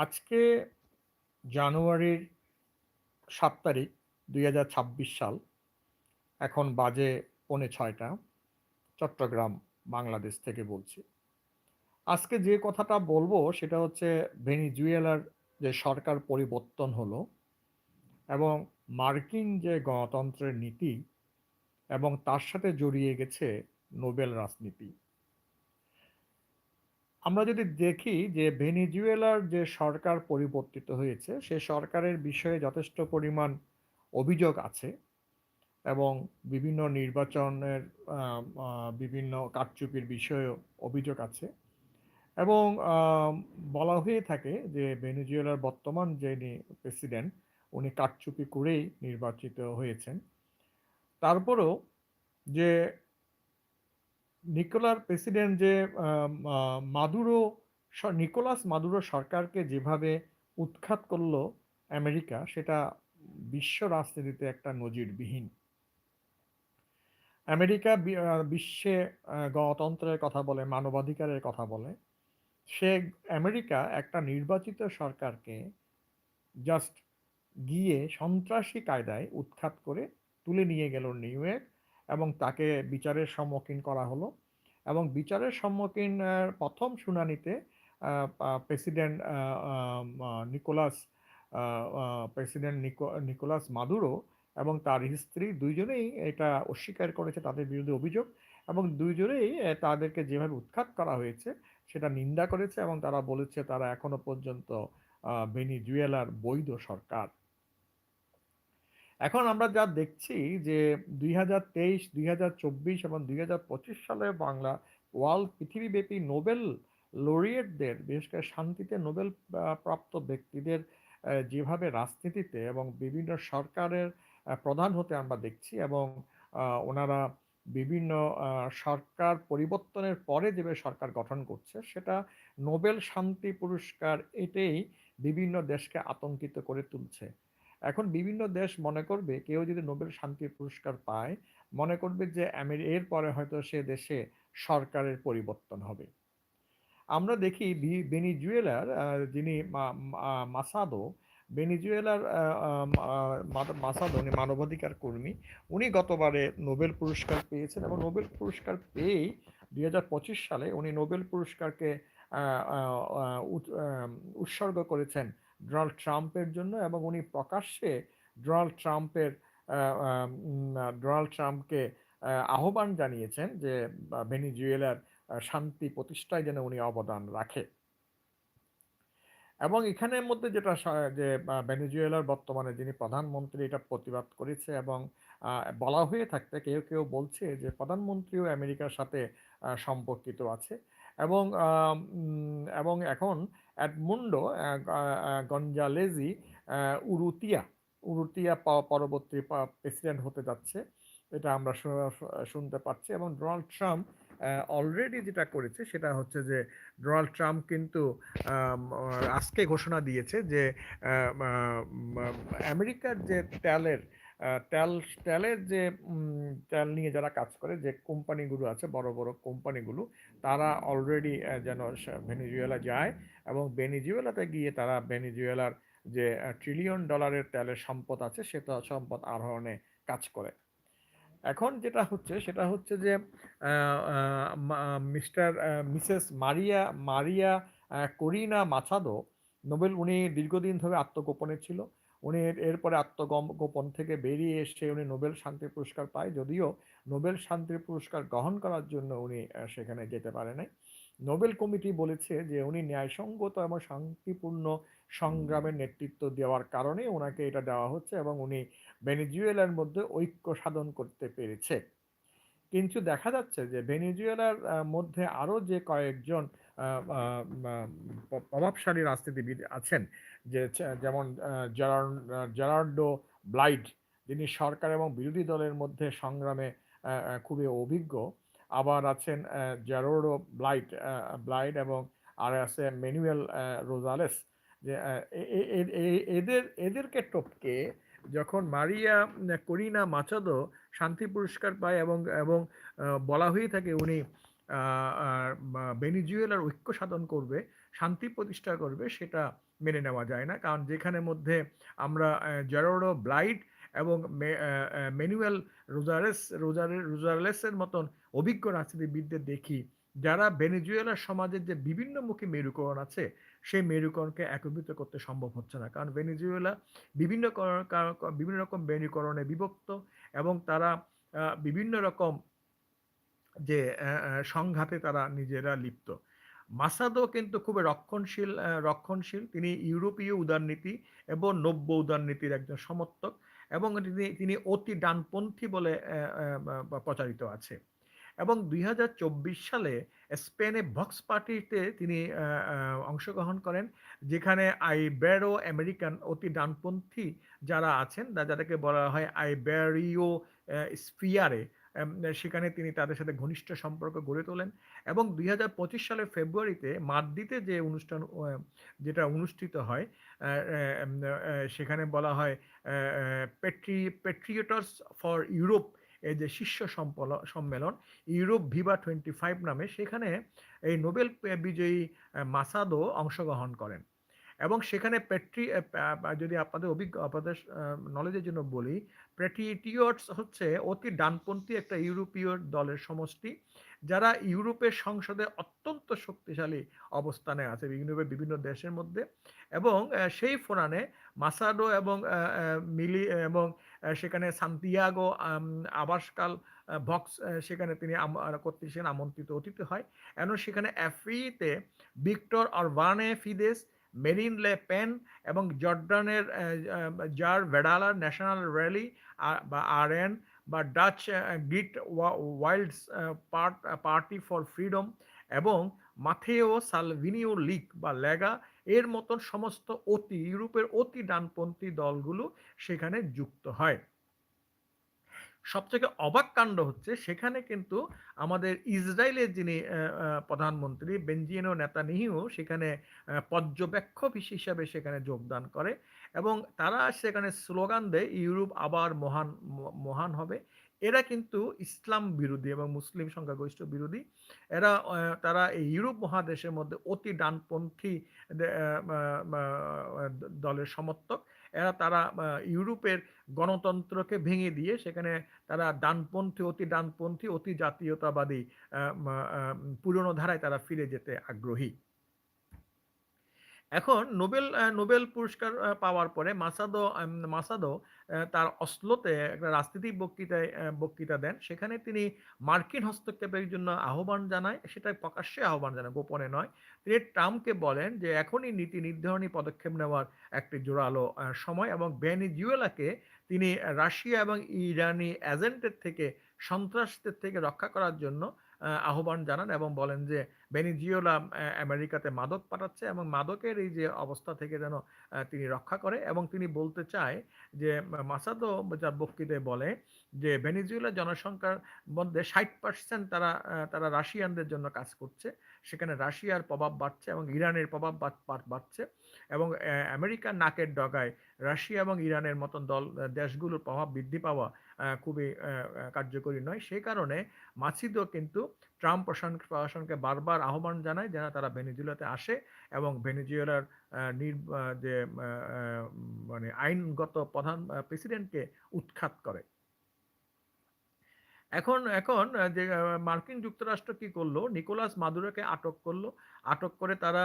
আজকে জানুয়ারির সাত তারিখ, দুই হাজার ছাব্বিশ সাল। এখন বাজে পৌনে ছয়টা। চট্টগ্রাম, বাংলাদেশ থেকে বলছি। আজকে যে কথাটা বলব সেটা হচ্ছে ভেনিজুয়েলার যে সরকার পরিবর্তন হলো এবং মার্কিন যে গণতন্ত্রের নীতি এবং তার সাথে জড়িয়ে গেছে নোবেল রাজনীতি। আমরা যদি দেখি যে ভেনিজুয়েলার যে সরকার পরিবর্তিত হয়েছে, সে সরকারের বিষয়ে যথেষ্ট পরিমাণ অভিযোগ আছে এবং বিভিন্ন নির্বাচনের বিভিন্ন কারচুপির বিষয়েও অভিযোগ আছে এবং বলা হয়ে থাকে যে ভেনিজুয়েলার বর্তমান যিনি প্রেসিডেন্ট, উনি কারচুপি করেই নির্বাচিত হয়েছেন। তারপরেও যে নিকোলার প্রেসিডেন্ট যে মাদুরো নিকোলাস মাদুরো সরকারকে যেভাবে উৎখাত করল আমেরিকা, সেটা বিশ্ব রাজনীতিতে একটা নজিরবিহীন। আমেরিকা বিশ্বে গণতন্ত্রের কথা বলে, মানবাধিকারের কথা বলে, সে আমেরিকা একটা নির্বাচিত সরকারকে জাস্ট গিয়ে সন্ত্রাসী কায়দায় উৎখাত করে তুলে নিয়ে গেল নিউ ইয়র্ক এবং তাকে বিচারের সম্মুখীন করা হলো। এবং বিচারের সম্মুখীন প্রথম শুনানিতে president Nicolas president Nicolas Maduro এবং তার স্ত্রী দুইজনেই এটা অস্বীকার করেছে তাদের বিরুদ্ধে অভিযোগ এবং দুইজনেই তাদেরকে যেভাবে উৎখাত করা হয়েছে সেটা নিন্দা করেছে এবং তারা বলেছে তারা এখনও পর্যন্ত ভেনিজুয়েলার বৈধ সরকার। এখন আমরা যা দেখছি যে দুই হাজার তেইশ, দুই হাজার চব্বিশ এবং দুই হাজার পঁচিশ সালে বাংলা ওয়ার্ল্ড পৃথিবীব্যাপী নোবেল লরিয়েটদের, বিশেষ করে শান্তিতে নোবেল প্রাপ্ত ব্যক্তিদের যেভাবে রাজনীতিতে এবং বিভিন্ন সরকারের প্রধান হতে আমরা দেখছি এবং ওনারা বিভিন্ন সরকার পরিবর্তনের পরে যেভাবে সরকার গঠন করছে, সেটা নোবেল শান্তি পুরস্কার এটাই বিভিন্ন দেশকে আতঙ্কিত করে তুলছে। এখন বিভিন্ন দেশ মনে করবে, কেউ যদি নোবেল শান্তি পুরস্কার পায়, মনে করবে যে এর পরে হয়তো সে দেশে সরকারের পরিবর্তন হবে। আমরা দেখি বেনিজুয়েলার যিনি মাসাদো বেনিজুয়েলার মাসাদো, উনি মানবাধিকার কর্মী, উনি গতবারে নোবেল পুরস্কার পেয়েছেন এবং নোবেল পুরস্কার পেয়েই দুই হাজার পঁচিশ সালে উনি নোবেল পুরস্কারকে উৎসর্গ করেছেন ডোনাল্ড ট্রাম্পের জন্য এবং উনি প্রকাশ্যে ডোনাল্ড ট্রাম্পের ডোনাল্ড ট্রাম্পকে আহ্বান জানিয়েছেন যে ভেনিজুয়েলার শান্তি প্রতিষ্ঠায় যেন উনি অবদান রাখে। এবং এখানের মধ্যে যেটা যে ভেনিজুয়েলার বর্তমানে যিনি প্রধানমন্ত্রী, এটা প্রতিবাদ করেছে এবং বলা হয়ে থাকতে কেউ কেউ বলছে যে, প্রধানমন্ত্রীও আমেরিকার সাথে সম্পর্কিত আছে। এবং এবং এখন অ্যাডমুন্ডো গঞ্জালেজি উরুতিয়া উরুতিয়া পরবর্তী প্রেসিডেন্ট হতে যাচ্ছে। এটা আমরা শুনতে পাচ্ছি। এবং ডোনাল্ড ট্রাম্প অলরেডি যেটা করেছে সেটা হচ্ছে যে ডোনাল্ড ট্রাম্প কিন্তু আজকে ঘোষণা দিয়েছে যে আমেরিকার যে তেলের তেল তেলের যে তেল নিয়ে যারা কাজ করে যে কোম্পানিগুলো আছে বড় বড় কোম্পানিগুলো তারা অলরেডি যেন ভেনিজুয়েলা যায় এবং বেনিজুয়েলাতে গিয়ে তারা বেনিজুয়েলার যে ট্রিলিয়ন ডলারের তেলের সম্পদ আছে, সেটা সম্পদ আরোহণে কাজ করে। এখন যেটা হচ্ছে, সেটা হচ্ছে যে mister missus Maria Maria Corina Machado, Nobel উনি দীর্ঘদিন ধরে আত্মগোপনে ছিল। উনি এরপরে আত্মগোপন থেকে বেরিয়ে এসে উনি নোবেল শান্তি পুরস্কার পায়। যদিও নোবেল শান্তি পুরস্কার গ্রহণ করার জন্য উনি সেখানে যেতে পারে নাই। নোবেল কমিটি বলেছে যে উনি ন্যায়সঙ্গত এবং শান্তিপূর্ণ সংগ্রামের নেতৃত্ব দেওয়ার কারণে ওনাকে এটা দেওয়া হচ্ছে এবং উনি ভেনিজুয়েলার মধ্যে ঐক্য সাধন করতে পেরেছে। কিন্তু দেখা যাচ্ছে যে ভেনিজুয়েলার মধ্যে আরও যে কয়েকজন প্রভাবশালী রাজনীতিবিদ আছেন যে যেমন জেরার্ডো ব্লাইড যিনি সরকার এবং বিরোধী দলের মধ্যে সংগ্রামে খুবই অভিজ্ঞ আবার আছেন জারোডো ব্লাইট ব্লাইড এবং আর আছে ম্যানুয়েল রোজালেস যে এদের, এদেরকে টপকে যখন মারিয়া করিনা মাচাদো শান্তি পুরস্কার পায় এবং এবং বলা হয়ে থাকে উনি ভেনিজুয়েলার ঐক্য সাধন করবে, শান্তি প্রতিষ্ঠা করবে, সেটা মেনে নেওয়া যায় না। কারণ যেখানে মধ্যে আমরা জেরোডো ব্লাইট এবং ম্যানুয়েল রোজারেস রোজারে রোজারেসের মতন অভিজ্ঞ রাজনীতিবিদদের দেখি, যারা ভেনেজুয়েলার সমাজের যে বিভিন্নমুখী মেরুকরণ আছে, সেই মেরুকরণকে একত্রিত করতে সম্ভব হচ্ছে না। কারণ ভেনেজুয়েলা বিভিন্ন বিভিন্ন রকম মেরুকরণে বিভক্ত এবং তারা বিভিন্ন রকম যে সংঘাতে তারা নিজেরা লিপ্ত। মাসাদো কিন্তু খুব রক্ষণশীল রক্ষণশীল। তিনি ইউরোপীয় উদারনীতি এবং নব্য উদারনীতির একজন সমর্থক এবং তিনি তিনি অতি ডানপন্থী বলে প্রচারিত আছে। এবং দুই হাজার চব্বিশ সালে স্পেনে ভক্স পার্টিতে তিনি অংশগ্রহণ করেন, যেখানে আইবেরো আমেরিকান অতি ডানপন্থী যারা আছেন যাদেরকে বলা হয় আইবেরিও স্পিয়ারে সেখানে তিনি তাদের সাথে ঘনিষ্ঠ সম্পর্ক গড়ে তোলেন এবং দুই হাজার পঁচিশ সালের ফেব্রুয়ারিতে মাদ্রিদে যে অনুষ্ঠান যেটা অনুষ্ঠিত হয় সেখানে বলা হয় পেট্রি পেট্রিয়টার্স ফর ইউরোপ এই যে শীর্ষ সম্মেলন, ইউরোপ ভিভা টোয়েন্টি ফাইভ নামে সেখানে এই নোবেল বিজয়ী মাসাদো অংশগ্রহণ করেন। এবং সেখানে পেট্রি যদি আপনাদের অভিজ্ঞ, আপনাদের নলেজের জন্য বলি প্রেটিটিয়টস হচ্ছে অতি ডানপন্থী একটা ইউরোপীয় দলের সমষ্টি, যারা ইউরোপের সংসদে অত্যন্ত শক্তিশালী অবস্থানে আছে বিভিন্ন বিভিন্ন দেশের মধ্যে। এবং সেই ফোরানে মাসাডো এবং মিলি, এবং সেখানে সান্তিয়াগো আবাসকাল ভক্স সেখানে তিনি করতে সেখানে আমন্ত্রিত অতিথি হয়। এবং সেখানে অ্যাফ্রিতে ভিক্টর অরবানে ফিদেস, মেরিন লে পেন এবং জর্ডানের জার ভেডালার ন্যাশনাল র্যালি বা আর এন বা Dutch Geert Wilders party for freedom এবং মাথেও সালভিনিও লিগ বা লেগা এর মতন সমস্ত অতি, ইউরোপের অতি ডানপন্থী দলগুলো সেখানে যুক্ত হয়। সবথেকে অবাক কাণ্ড হচ্ছে সেখানে কিন্তু আমাদের ইসরায়েলের যিনি প্রধানমন্ত্রী বেঞ্জিনো নেতানিহিও সেখানে পর্যবেক্ষক হিসাবে সেখানে যোগদান করে এবং তারা সেখানে স্লোগান দেয়, ইউরোপ আবার মহান মহান হবে। এরা কিন্তু ইসলাম বিরোধী এবং মুসলিম সংখ্যাগরিষ্ঠ বিরোধী। এরা তারা এই ইউরোপ মহাদেশের মধ্যে অতি ডানপন্থী দলের সমর্থক। এরা তারা ইউরোপের গণতন্ত্রকে ভেঙে দিয়ে সেখানে তারা ডানপন্থী, অতি ডানপন্থী, অতি জাতীয়তাবাদী পুরনো ধারায় তারা ফিরে যেতে আগ্রহী। এখন নোবেল নোবেল পুরস্কার পাওয়ার পরে মাসাদো মাসাদো তার অশ্লোতে একটা রাজনীতিক বক্তৃতায় বক্তৃতা দেন। সেখানে তিনি মার্কিন হস্তক্ষেপের জন্য আহ্বান জানায়। সেটা প্রকাশ্যে আহ্বান জানায়, গোপনে নয়। তিনি ট্রাম্পকে বলেন যে, এখনই নীতি নির্ধারণী পদক্ষেপ নেওয়ার একটি জোরালো সময় এবং ভেনিজুয়েলাকে তিনি রাশিয়া এবং ইরানি এজেন্টের থেকে সন্ত্রাসদের থেকে রক্ষা করার জন্য আহ্বান জানান এবং বলেন যে বেনিজিওলা আমেরিকাতে মাদক পাঠাচ্ছে এবং মাদকের এই যে অবস্থা থেকে যেন তিনি রক্ষা করে এবং তিনি বলতে চায় যে মাসাদো যার বক্তৃতায় বলে যে, ভেনিজুয়েলা জনসংখ্যার মধ্যে ষাট পার্সেন্ট তারা তারা রাশিয়ানদের জন্য কাজ করছে। সেখানে রাশিয়ার প্রভাব বাড়ছে এবং ইরানের প্রভাব বাড়ছে এবং আমেরিকার নাকের ডগায় রাশিয়া এবং ইরানের মতন দল দেশগুলোর প্রভাব বৃদ্ধি পাওয়া খুবই কার্যকরী নয়। সেই কারণে মাসিদও কিন্তু ট্রাম্প প্রশাসনকে বারবার আহ্বান জানায় যেন তারা ভেনিজুয়েলাতে আসে এবং ভেনিজুয়েলার নির যে মানে আইনগত প্রধান প্রেসিডেন্টকে উৎখাত করে। এখন এখন যে মার্কিন যুক্তরাষ্ট্র কি করল? নিকোলাস মাদুরোকে আটক করল। আটক করে তারা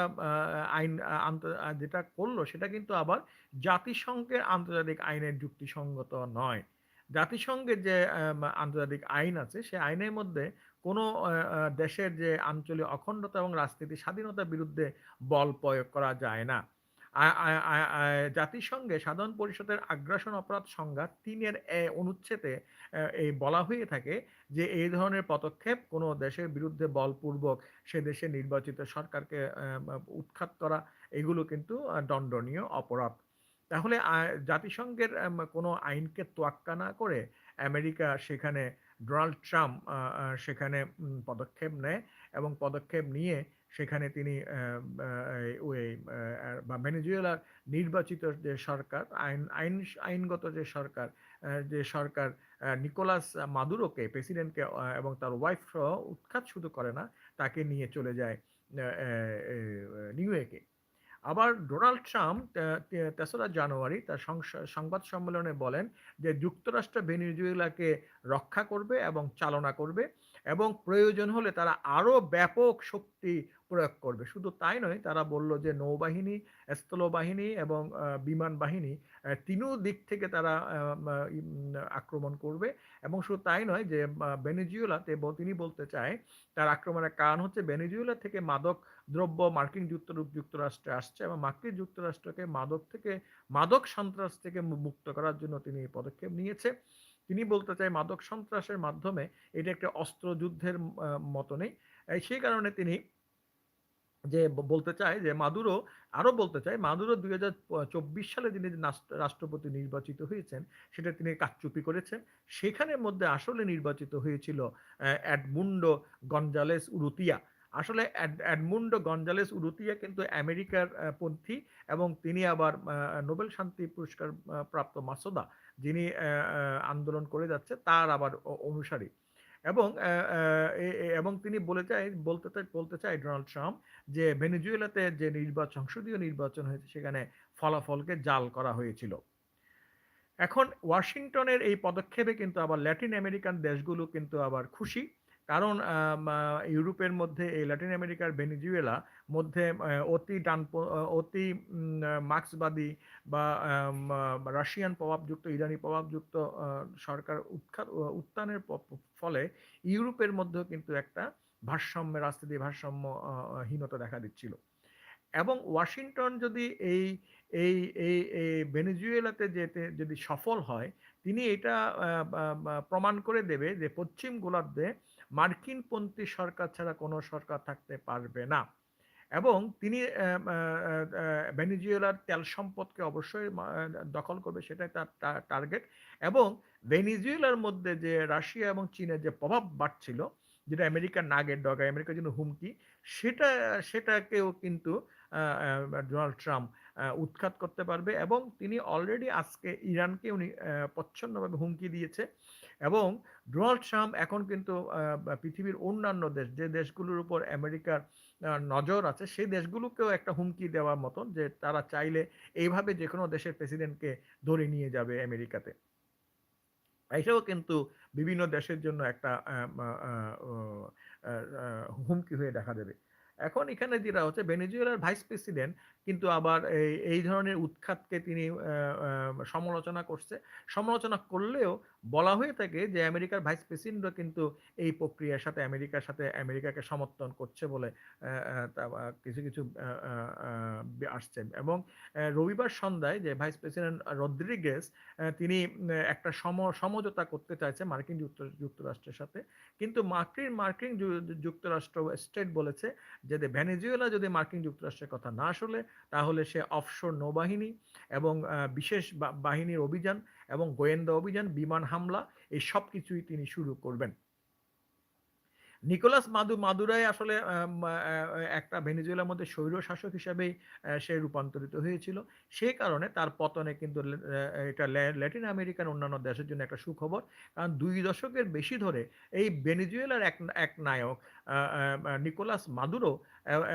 আইন আন্ত যেটা করল সেটা কিন্তু আবার জাতিসংঘের আন্তর্জাতিক আইনের যুক্তিসঙ্গত নয়। জাতিসংঘের যে আন্তর্জাতিক আইন আছে, সে আইনের মধ্যে কোনো দেশের যে আঞ্চলিক অখণ্ডতা এবং রাজনীতি স্বাধীনতার বিরুদ্ধে বল প্রয়োগ করা যায় না। জাতিসংঘে সাধারণ পরিষদের আগ্রাসন অপরাধ সংজ্ঞা তিনের অনুচ্ছেদে এই বলা হয়ে থাকে যে, এই ধরনের পদক্ষেপ কোনো দেশের বিরুদ্ধে বলপূর্বক সে দেশে নির্বাচিত সরকারকে উৎখাত করা, এগুলো কিন্তু দণ্ডনীয় অপরাধ। তাহলে জাতিসংঘের কোনো আইনকে তোয়াক্কা না করে আমেরিকা সেখানে ডোনাল্ড ট্রাম্প সেখানে পদক্ষেপ নেয় এবং পদক্ষেপ নিয়ে সেখানে তিনি ওই বা ভেনেজুয়েলার নির্বাচিত যে সরকার, আইন আইন, আইনগত যে সরকার যে সরকার নিকোলাস মাদুরোকে, প্রেসিডেন্টকে এবং তার ওয়াইফ উৎখাত শুধু করে না, তাকে নিয়ে চলে যায় নিউ ইয়র্কে। আবার ডোনাল্ড ট্রাম্প তেসরা জানুয়ারি তার সংবাদ সম্মেলনে বলেন যে যুক্তরাষ্ট্র ভেনিজুয়েলাকে রক্ষা করবে এবং চালনা করবে এবং প্রয়োজন হলে তারা আরও ব্যাপক শক্তি প্রয়োগ করবে। শুধু তাই নয়, তারা বলল যে নৌবাহিনী, স্থলবাহিনী এবং বিমান বাহিনী তিনও দিক থেকে তারা আক্রমণ করবে এবং শুধু তাই নয় যে বেনেজুয়েলাতে তিনি বলতে চায়, তার আক্রমণের কারণ হচ্ছে বেনেজুয়েলা থেকে মাদক দ্রব্য মার্কিন যুক্তরাষ্ট্রে আসছে এবং মার্কিন যুক্তরাষ্ট্রকে মাদক থেকে, মাদক সন্ত্রাস থেকে মুক্ত করার জন্য তিনি এই পদক্ষেপ নিয়েছে। তিনি বলতে চাই মাদক সন্ত্রাসের মাধ্যমে এটা একটা অস্ত্র যুদ্ধের মতো নেই সেই কারণে তিনি যে বলতে চায় যে মাদুরো আরও বলতে চায়, মাদুরো দুই হাজার চব্বিশ সালে যিনি রাষ্ট্রপতি নির্বাচিত হয়েছেন, সেটা তিনি কাকচুপি করেছেন। সেখানের মধ্যে আসলে নির্বাচিত হয়েছিল অ্যাডমুন্ডো গঞ্জালেস উরুতিয়া। আসলে অ্যাডমুন্ডো গঞ্জালেস উরুতিয়া কিন্তু আমেরিকার পন্থী এবং তিনি আবার নোবেল শান্তি পুরস্কার প্রাপ্ত মাসোদা যিনি আন্দোলন করে যাচ্ছে তার আবার অনুসারী। এবং এবং তিনি বলে চাই, বলতে বলতে চাই ডোনাল্ড ট্রাম্প যে ভেনেজুয়েলাতে যে নির্বাচন, সংসদীয় নির্বাচন হয়েছে সেখানে ফলাফলকে জাল করা হয়েছিল। এখন ওয়াশিংটনের এই পদক্ষেপে কিন্তু আবার ল্যাটিন আমেরিকান দেশগুলো কিন্তু আবার খুশি। কারণ ইউরোপের মধ্যে এই ল্যাটিন আমেরিকার ভেনিজুয়েলা মধ্যে অতি ডান অতি মার্ক্সবাদী বা রাশিয়ান প্রভাবযুক্ত, ইরানি প্রভাবযুক্ত সরকার উৎখাত উত্থানের ফলে ইউরোপের মধ্যেও কিন্তু একটা ভারসাম্য রাজনীতি ভারসাম্যহীনতা দেখা দিচ্ছিল। এবং ওয়াশিংটন যদি এই এই এই ভেনেজুয়েলাতে যেতে, যদি সফল হয়, তিনি এটা প্রমাণ করে দেবে যে পশ্চিম গোলার্ধে মার্কিনপন্থী সরকার ছাড়া কোনো সরকার থাকতে পারবে না। এবং তিনি ভেনিজুয়েলার তেল সম্পদকে অবশ্যই দখল করবে, সেটাই তার টার্গেট। এবং ভেনিজুয়েলার মধ্যে যে রাশিয়া এবং চীনের যে প্রভাব বাড়ছিল, যেটা আমেরিকার নাগের ডগা, আমেরিকার জন্য হুমকি, সেটা, সেটাকেও কিন্তু ডোনাল্ড ট্রাম্প উৎখাত করতে পারবে। এবং তিনি অলরেডি আজকে ইরানকে উনি প্রচ্ছন্নভাবে হুমকি দিয়েছে। এবং ডোনাল্ড ট্রাম্প এখন কিন্তু পৃথিবীর অন্যান্য দেশ, যে দেশগুলোর উপর আমেরিকার নজর আছে, সেই দেশগুলোকেও একটা হুমকি দেওয়ার মতন যে তারা চাইলে এইভাবে যে কোনো দেশের প্রেসিডেন্টকে ধরে নিয়ে যাবে আমেরিকাতে। এটাও কিন্তু বিভিন্ন দেশের জন্য একটা হুমকি হয়ে দেখা দেবে। এখন এখানে যেটা হচ্ছে, ভেনেজুয়েলার ভাইস প্রেসিডেন্ট কিন্তু আবার এই এই ধরনের উৎখাতকে তিনি সমালোচনা করছে। সমালোচনা করলেও বলা হয়ে থাকে যে, আমেরিকার ভাইস প্রেসিডেন্টও কিন্তু এই প্রক্রিয়ার সাথে আমেরিকার সাথে আমেরিকাকে সমর্থন করছে বলে কিছু কিছু আসছে। এবং রবিবার সন্ধ্যায় যে ভাইস প্রেসিডেন্ট রদ্রিগেস তিনি একটা সম, সমঝোতা করতে চাইছে মার্কিন যুক্তরাষ্ট্রের সাথে। কিন্তু মার্কিন মার্কিন যুক্তরাষ্ট্র স্টেট বলেছে যে ভেনেজুয়েলা যদি মার্কিন যুক্তরাষ্ট্রের কথা না শুনে, তাহলে সে অফশোর নৌবাহিনী এবং বিশেষ বাহিনীর অভিযান এবং গোয়েন্দা অভিযান, বিমান হামলা, এই সব কিছুই তিনি শুরু করবেন। নিকোলাস মাদু, মাদুরাই আসলে একটা ভেনিজুয়েলার মধ্যে স্বৈর শাসক হিসাবেই সে রূপান্তরিত হয়েছিল। সেই কারণে তার পতনে কিন্তু এটা ল্যাটিন আমেরিকান অন্যান্য দেশের জন্য একটা সুখবর। কারণ দুই দশকের বেশি ধরে এই ভেনিজুয়েলার এক এক নায়ক নিকোলাস মাদুরো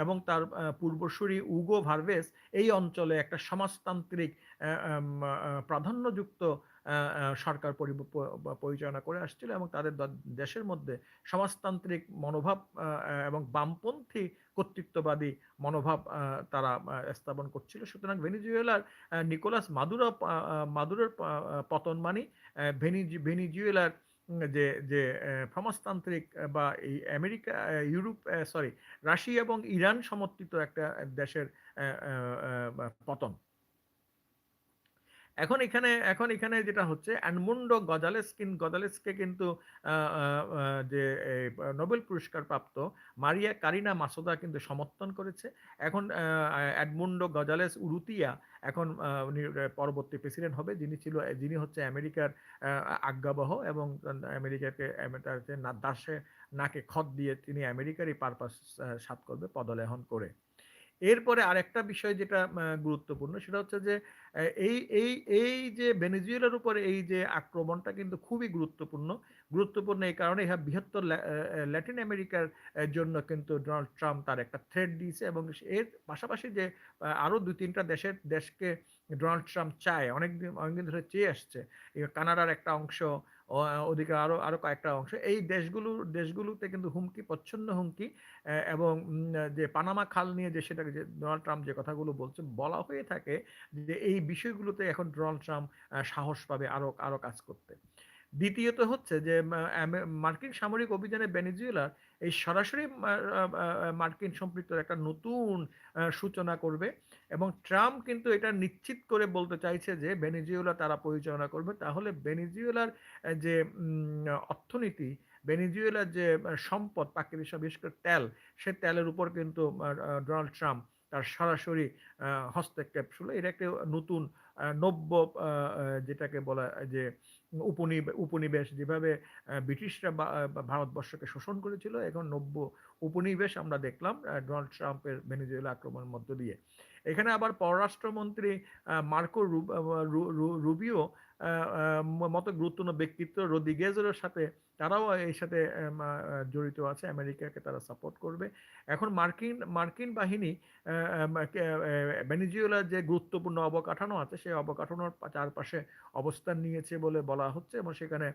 এবং তার পূর্বসূরি উগো ভার্ভেস এই অঞ্চলে একটা সমাজতান্ত্রিক প্রাধান্যযুক্ত সরকার পরিচালনা করে আসছিল এবং তাদের দেশের মধ্যে সমাজতান্ত্রিক মনোভাব এবং বামপন্থী কর্তৃত্ববাদী মনোভাব তারা স্থাপন করছিল। সুতরাং ভেনিজুয়েলার নিকোলাস মাদুরা মাদুরের পতন মানি ভেনিজুয়েলার যে যে সমাজতান্ত্রিক বা এই আমেরিকা ইউরোপ সরি, রাশিয়া এবং ইরান সমর্থিত একটা দেশের পতন। এখন এখানে এখন এখানে যেটা হচ্ছে অ্যানমুন্ডো গজালেস্কিন গজালেসকে কিন্তু যে নোবেল পুরস্কার প্রাপ্ত মারিয়া কারিনা মাসোদা কিন্তু সমর্থন করেছে। এখন অ্যাডমুন্ডো গজালেস উরুতিয়া এখন পরবর্তী প্রেসিডেন্ট হবে, যিনি ছিল, যিনি হচ্ছে আমেরিকার আজ্ঞাবহ এবং আমেরিকাকে দাসে, নাকে খত দিয়ে তিনি আমেরিকারই পারপাস সাত করবে, পদলেহন করে। এরপরে আরেকটা বিষয় যেটা গুরুত্বপূর্ণ সেটা হচ্ছে যে এই এই এই যে ভেনেজুয়েলার উপরে এই যে আক্রমণটা কিন্তু খুবই গুরুত্বপূর্ণ। গুরুত্বপূর্ণ এই কারণে ইহা বৃহত্তর ল্যাটিন আমেরিকার জন্য কিন্তু ডোনাল্ড ট্রাম্প তার একটা থ্রেট দিয়েছে এবং এর পাশাপাশি যে আরও আরও ২-৩ দেশের, দেশকে ডোনাল্ড ট্রাম্প চায়, অনেক অনেকদিন অনেকদিন ধরে চেয়ে আসছে। কানাডার একটা অংশ ওদিকে আরও আরও কয়েকটা অংশ। এই দেশগুলো, দেশগুলোতে কিন্তু হুমকি, প্রচ্ছন্ন হুমকি এবং যে পানামা খাল নিয়ে যে সেটাকে যে ডোনাল্ড ট্রাম্প যে কথাগুলো বলছে বলা হয়ে থাকে যে এই বিষয়গুলোতে এখন ডোনাল্ড ট্রাম্প সাহস পাবে আরও আরও কাজ করতে। দ্বিতীয়ত হচ্ছে যে মার্কিন সামরিক অভিযানে ভেনেজুয়েলার এই সরাসরি মার্কিন সম্পৃক্তর একটা নতুন সূচনা করবে এবং ট্রাম্প কিন্তু এটা নিশ্চিত করে বলতে চাইছে যে ভেনেজুয়েলা তারা পরিচালনা করবে। তাহলে ভেনেজুয়েলার যে অর্থনীতি, ভেনেজুয়েলার যে সম্পদ প্রাকৃতিক বিশেষ করে তেল, সে তেলের উপর কিন্তু ডোনাল্ড ট্রাম্প তার সরাসরি হস্তক্ষেপ শুরু এটা একটা নতুন নব্য যেটাকে বলা যে উপনি, উপনিবেশ যেভাবে ব্রিটিশরা ভারতবর্ষকে শোষণ করেছিল, এখন নব্য উপনিবেশ আমরা দেখলাম ডোনাল্ড ট্রাম্পের ভেনেজুয়েলা আক্রমণের মধ্য দিয়ে। এখানে আবার পররাষ্ট্রমন্ত্রী মার্কো রুবিও মতো গুরুত্বপূর্ণ ব্যক্তিত্ব রদ্রিগেজের সাথে তারাও এর সাথে জড়িত আছে। আমেরিকাকে তারা সাপোর্ট করবে। এখন মার্কিন মার্কিন বাহিনী ভেনেজুয়েলার যে গুরুত্বপূর্ণ অবকাঠামো আছে, সেই অবকাঠামোর চারপাশে অবস্থান নিয়েছে বলে বলা হচ্ছে এবং সেখানে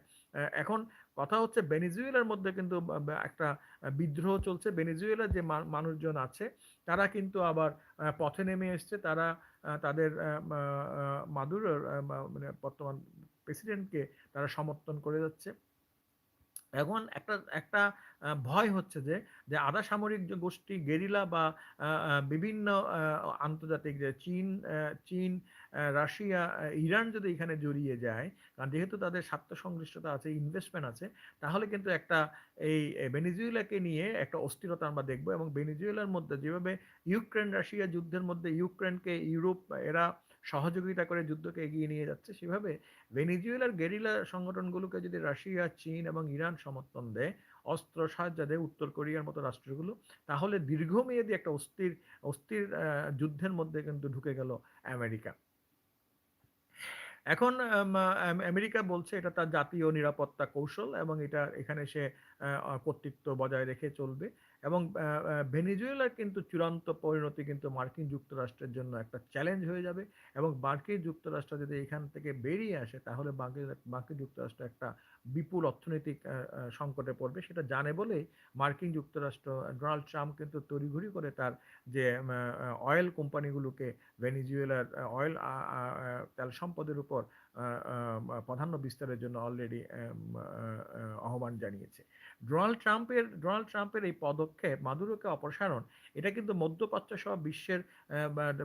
এখন কথা হচ্ছে ভেনেজুয়েলার মধ্যে কিন্তু একটা বিদ্রোহ চলছে। ভেনেজুয়েলার যে মানুষজন আছে, তারা কিন্তু আবার পথে নেমে এসছে। তারা তাদের, আ, মা, আ, মাদুরোর মানে বর্তমান প্রেসিডেন্টকে তারা সমর্থন করে যাচ্ছে। এখন একটা একটা ভয় হচ্ছে যে, যে আধা সামরিক যে গোষ্ঠী গেরিলা বা বিভিন্ন আন্তর্জাতিক যে চীন চীন, রাশিয়া, ইরান যদি এখানে জড়িয়ে যায়, কারণ যেহেতু তাদের স্বার্থ সংশ্লিষ্টতা আছে, ইনভেস্টমেন্ট আছে, তাহলে কিন্তু একটা এই ভেনেজুয়েলাকে নিয়ে একটা অস্থিরতা আমরা দেখব এবং ভেনেজুয়েলার মধ্যে যেভাবে ইউক্রেন রাশিয়া যুদ্ধের মধ্যে ইউক্রেনকে ইউরোপ এরা সহযোগিতা করে যুদ্ধকে এগিয়ে নিয়ে যাচ্ছে, সেভাবে ভেনেজুয়েলার গেরিলা সংগঠনগুলোকে যদি রাশিয়া, চীন এবং ইরান সমর্থন দেয়, অস্ত্র সাহায্য দেয় উত্তর কোরিয়ার মতো রাষ্ট্রগুলো, তাহলে দীর্ঘমেয়াদী একটা অস্থির অস্থির যুদ্ধের মধ্যে কিন্তু ঢুকে গেল আমেরিকা। এখন আম আম আমেরিকা বলছে এটা তার জাতীয় নিরাপত্তা কৌশল এবং এটা এখানে সে কর্তৃত্ব বজায় রেখে চলবে এবং, আ কিন্তু চূড়ান্ত পরিণতি কিন্তু মার্কিন যুক্তরাষ্ট্রের জন্য একটা চ্যালেঞ্জ হয়ে যাবে এবং মার্কিন যুক্তরাষ্ট্র যদি এখান থেকে বেরিয়ে আসে, তাহলে মার্কিন যুক্তরাষ্ট্র একটা বিপুল অর্থনৈতিক সংকটে পড়বে। সেটা জানে বলেই মার্কিন যুক্তরাষ্ট্র, ডোনাল্ড ট্রাম্প কিন্তু তড়িঘড়ি করে তার যে অয়েল কোম্পানিগুলোকে, ভেনিজুয়েলার অয়েল তেল সম্পদের উপর প্রাধান্য বিস্তারের জন্য অলরেডি আহ্বান জানিয়েছে। ডোনাল্ড ট্রাম্পের ডোনাল্ড ট্রাম্পের এই পদক্ষেপ, মাদুরোকে অপসারণ, এটা কিন্তু মধ্যপ্রাচ্য সহ বিশ্বের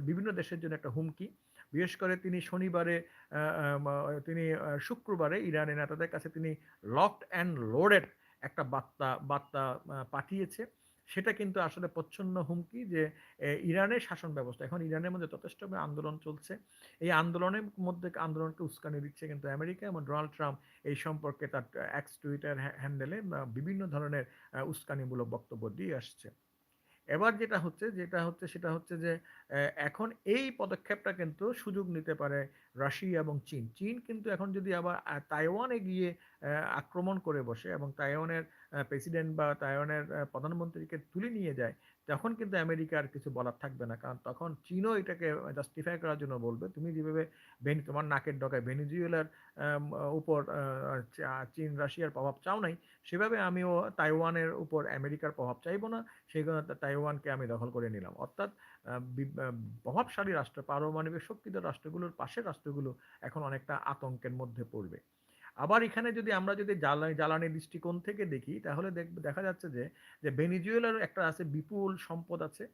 বিভিন্ন দেশের জন্য একটা হুমকি। বিশেষ করে তিনি শনিবারে তিনি শুক্রবারে ইরানের নেতাদের কাছে তিনি লকড অ্যান্ড লোডেড একটা বার্তা বার্তা পাঠিয়েছে। সেটা কিন্তু আসলে প্রচ্ছন্ন হুমকি যে ইরানের শাসন ব্যবস্থা এখন ইরানের মধ্যে যথেষ্ট আন্দোলন চলছে। এই আন্দোলনের মধ্যে আন্দোলনকে উস্কানি দিচ্ছে কিন্তু আমেরিকা এবং ডোনাল্ড ট্রাম্প এই সম্পর্কে তার এক্স টুইটার হ্যান্ডেলে বিভিন্ন ধরনের উস্কানিমূলক বক্তব্য দিয়ে আসছে। এবার যেটা হচ্ছে যেটা হচ্ছে, সেটা হচ্ছে যে এখন এই পদক্ষেপটা কিন্তু সুযোগ নিতে পারে রাশিয়া এবং চীন। চীন কিন্তু এখন যদি আবার তাইওয়ানে গিয়ে আক্রমণ করে বসে এবং তাইওয়ানের প্রেসিডেন্ট বা তাইওয়ানের প্রধানমন্ত্রীকে তুলে নিয়ে যায়, তখন কিন্তু আমেরিকার কিছু বলার থাকবে না। কারণ তখন চীনও এটাকে জাস্টিফাই করার জন্য বলবে, তুমি যেভাবে ভেন তোমার নাকের ডগায় ভেনেজুয়েলার উপর চীন রাশিয়ার প্রভাব চাও নাই, সেভাবে আমিও তাইওয়ানের উপর আমেরিকার প্রভাব চাইব না। সেই কারণে তাইওয়ানকে আমি দখল করে নিলাম। অর্থাৎ প্রভাবশালী রাষ্ট্র, পারমাণবিক শক্তিধর রাষ্ট্রগুলোর পাশের রাষ্ট্রগুলো এখন অনেকটা আতঙ্কের মধ্যে পড়বে। আবার এখানে যদি আমরা যদি জ্বালানি জ্বালানি দৃষ্টিকোণ থেকে দেখি তাহলে দেখা যাচ্ছে যে, যে ভেনিজুয়েলার একটা আছে বিপুল সম্পদ আছে।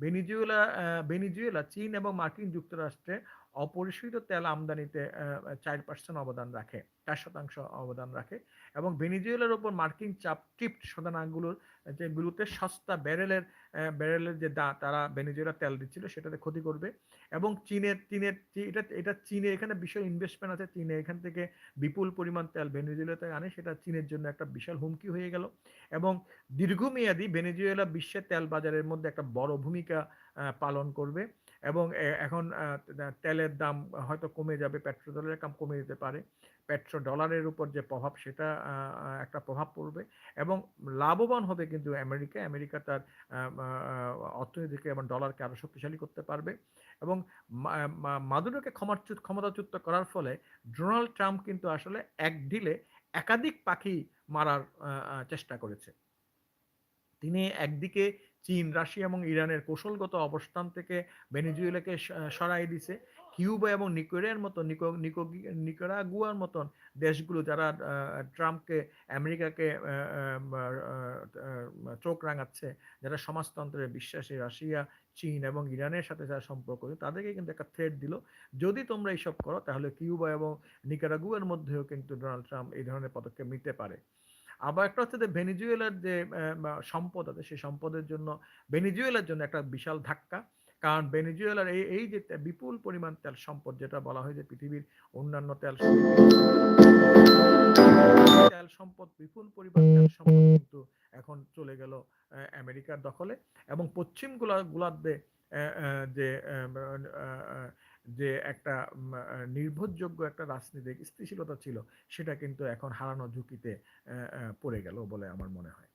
ভেনিজুয়েলা ভেনিজুয়েলা চীন এবং মার্কিন যুক্তরাষ্ট্রে অপরিশোধিত তেল আমদানিতে চার পার্সেন্ট অবদান রাখে। চার শতাংশ অবদান রাখে এবং ভেনেজুয়েলার উপর মার্কিন চাপ ট্রিপড শোধনাগারগুলোর যেগুলোতে সস্তা ব্যারেলের ব্যারেলের যে দা, তারা ভেনেজুয়েলা তেল দিচ্ছিল সেটাতে ক্ষতি করবে এবং চীনের চীনের এটা এটা চীনের এখানে বিশাল ইনভেস্টমেন্ট আছে। চীনে এখান থেকে বিপুল পরিমাণ তেল ভেনেজুয়েলাতে আনে, সেটা চীনের জন্য একটা বিশাল হুমকি হয়ে গেল এবং দীর্ঘমেয়াদী ভেনেজুয়েলা বিশ্বের তেল বাজারের মধ্যে একটা বড় ভূমিকা পালন করবে এবং এখন তেলের দাম হয়তো কমে যাবে পেট্রোলের দাম কমে যেতে পারে। পেট্রো ডলারের উপর যে প্রভাব, সেটা একটা প্রভাব পড়বে এবং লাভবান হবে কিন্তু আমেরিকা। আমেরিকা তার অর্থনীতিকে এবং ডলারকে আরও শক্তিশালী করতে পারবে এবং মাদুরোকে ক্ষমাচ্যুত ক্ষমতাচ্যুত করার ফলে ডোনাল্ড ট্রাম্প কিন্তু আসলে এক ঢিলে একাধিক পাখি মারার চেষ্টা করেছে। তিনি একদিকে চীন, রাশিয়া এবং ইরানের কৌশলগত অবস্থান থেকে ভেনিজুয়েলাকে সরাই দিছে। কিউবা এবং নিকোরিয়ার মতো নিকো নিকো, নিকোরাগুয়ার মতন দেশগুলো যারা ট্রাম্পকে, আমেরিকাকে চোখ রাঙাচ্ছে, যারা সমাজতন্ত্রের বিশ্বাসী, রাশিয়া, চীন এবং ইরানের সাথে যারা সম্পর্ক তাদেরকে কিন্তু একটা থ্রেট দিল। যদি তোমরা এইসব করো, তাহলে কিউবা এবং নিকারাগুয়ার মধ্যেও কিন্তু ডোনাল্ড ট্রাম্প এই ধরনের পদক্ষেপ নিতে পারে। আবার একটা হচ্ছে যে ভেনিজুয়েলার যে সম্পদ আছে, সেই সম্পদের জন্য ভেনিজুয়েলার জন্য একটা বিশাল ধাক্কা। কারণ ভেনিজুয়েলার এই এই যে বিপুল পরিমাণ তেল সম্পদ যেটা বলা হয় যে পৃথিবীর অন্যান্য তেল তেল সম্পদ, বিপুল পরিমাণ তেল সম্পদ কিন্তু এখন চলে গেল আমেরিকার দখলে। এবং পশ্চিমগুলা যে যে একটা নির্ভরযোগ্য একটা রাজনীতিক স্থিতিশীলতা ছিল, সেটা কিন্তু এখন হারানো ঝুঁকিতে পড়ে গেল বলে আমার মনে হয়।